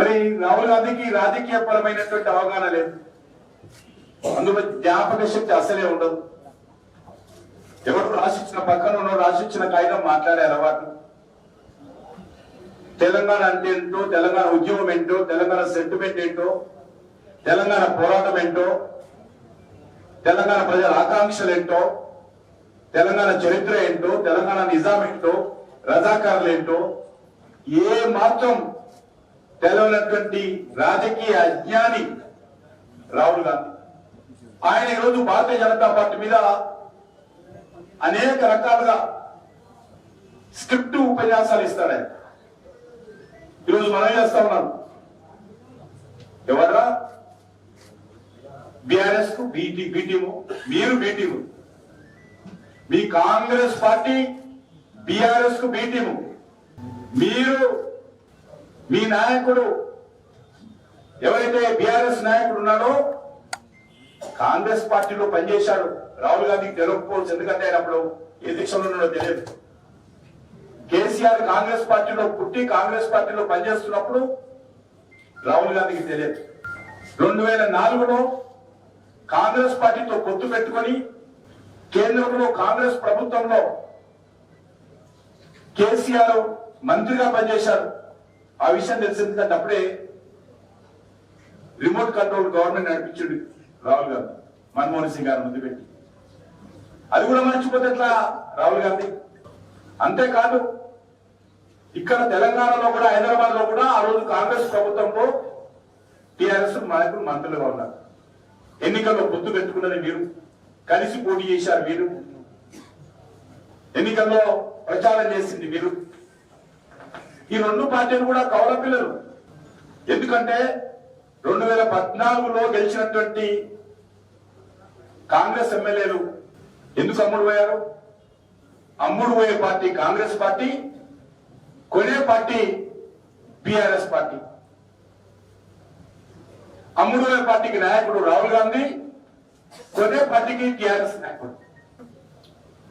మరి రాహుల్ గాంధీకి రాజకీయ పరమైనటువంటి అవగాహన లేదు. అందులో జ్ఞాపక శక్తి అసలే ఉండదు. ఎవరు రాసిచ్చిన పక్కన ఉన్న రాసిచ్చిన కాగితం మాట్లాడే అలవాటు. తెలంగాణ అంటే ఏంటో తెలంగాణ ఉద్యమం ఏంటో తెలంగాణ సెంటిమెంట్ ఏంటో తెలంగాణ పోరాటం ఏంటో తెలంగాణ ప్రజల ఆకాంక్షలు ఏంటో తెలంగాణ చరిత్ర ఏంటో తెలంగాణ నిజాం ఏంటో రజాకారులు ఏంటో ఏ మాత్రం తెలవనటువంటి రాజకీయ అజ్ఞాని రాహుల్ గాంధీ. ఆయన ఈరోజు భారతీయ జనతా పార్టీ మీద అనేక రకాలుగా స్క్రిప్ట్ ఉపన్యాసాలు ఇస్తాడు ఆయన. ఈరోజు మనం చేస్తా ఉన్నాం? ఎవరా బిఆర్ఎస్కు బీటీ బీటీము మీరు బీటీము మీ కాంగ్రెస్ పార్టీ బిఆర్ఎస్కు బీటీము మీరు మీ నాయకుడు ఎవరైతే బిఆర్ఎస్ నాయకుడు ఉన్నాడో కాంగ్రెస్ పార్టీలో పనిచేశాడు. రాహుల్ గాంధీకి తెలియకపోవచ్చు ఎందుకంటే ఆయన అప్పుడు ఏ దిశలో ఉన్నాడో తెలియదు. కేసీఆర్ కాంగ్రెస్ పార్టీలో పుట్టి కాంగ్రెస్ పార్టీలో పనిచేస్తున్నప్పుడు రాహుల్ గాంధీకి తెలియదు. రెండు వేల నాలుగులో కాంగ్రెస్ పార్టీతో పొత్తు పెట్టుకొని కేంద్రంలో కాంగ్రెస్ ప్రభుత్వంలో కేసీఆర్ మంత్రిగా పనిచేశారు ఆ విషయం తెలిసింది అప్పుడే రిమోట్ కంట్రోల్ గవర్నమెంట్ నడిపించాడు రాహుల్ గాంధీ మన్మోహన్ సింగ్ గారు ముందు పెట్టి. అది కూడా మర్చిపోతే ఎట్లా రాహుల్ గాంధీ? అంతేకాదు ఇక్కడ తెలంగాణలో కూడా హైదరాబాద్లో కూడా ఆ రోజు కాంగ్రెస్ ప్రభుత్వంలో టిఆర్ఎస్ నాయకులు మంత్రులుగా ఉన్నారు ఎన్నికల్లో పొత్తు పెట్టుకున్నది మీరు. కలిసి పోటీ చేశారు మీరు. ఎన్నికల్లో ప్రచారం చేసింది మీరు. ఈ రెండు పార్టీలు కూడా కౌల పిల్లలు. ఎందుకంటే రెండు వేల పద్నాలుగులో గెలిచినటువంటి కాంగ్రెస్ ఎమ్మెల్యేలు ఎందుకు అమ్ముడు పోయారు? అమ్ముడు పోయే పార్టీ కాంగ్రెస్ పార్టీ కొనే పార్టీ బిఆర్ఎస్ పార్టీ. అమ్ముడు పోయే పార్టీకి నాయకుడు రాహుల్ గాంధీ కొనే పార్టీకి టిఆర్ఎస్ నాయకుడు.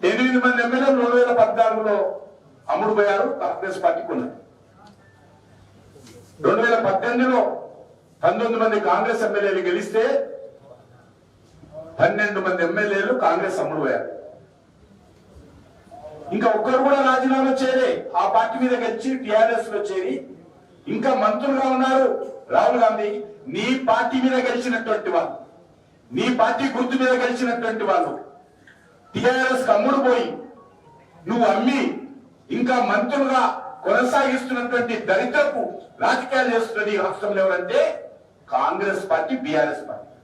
ఎనిమిది మంది ఎమ్మెల్యేలు రెండు వేల పద్నాలుగులో అమ్ముడు పోయారు కాంగ్రెస్ పార్టీ కొన్నారు రెండు వేల పద్దెనిమిదిలో పంతొమ్మిది మంది కాంగ్రెస్ ఎమ్మెల్యేలు గెలిస్తే పన్నెండు మంది ఎమ్మెల్యేలు కాంగ్రెస్ అమ్ముడు పోయారు ఇంకా ఒక్కరు కూడా రాజీనామా చేయలే. ఆ పార్టీ మీద గెలిచి టిఆర్ఎస్లో చేరి ఇంకా మంత్రులుగా ఉన్నారు రాహుల్ గాంధీ. నీ పార్టీ మీద గెలిచినటువంటి వాళ్ళు. నీ పార్టీ గుర్తు మీద గెలిచినటువంటి వాళ్ళు. టిఆర్ఎస్ కమ్ముడు పోయి నువ్వు అమ్మి ఇంకా మంత్రులుగా కొనసాగిస్తున్నటువంటి దళితులకు రాజకీయాలు చేస్తున్నది రాష్ట్రంలో ఎవరంటే కాంగ్రెస్ పార్టీ బీఆర్ఎస్ పార్టీ.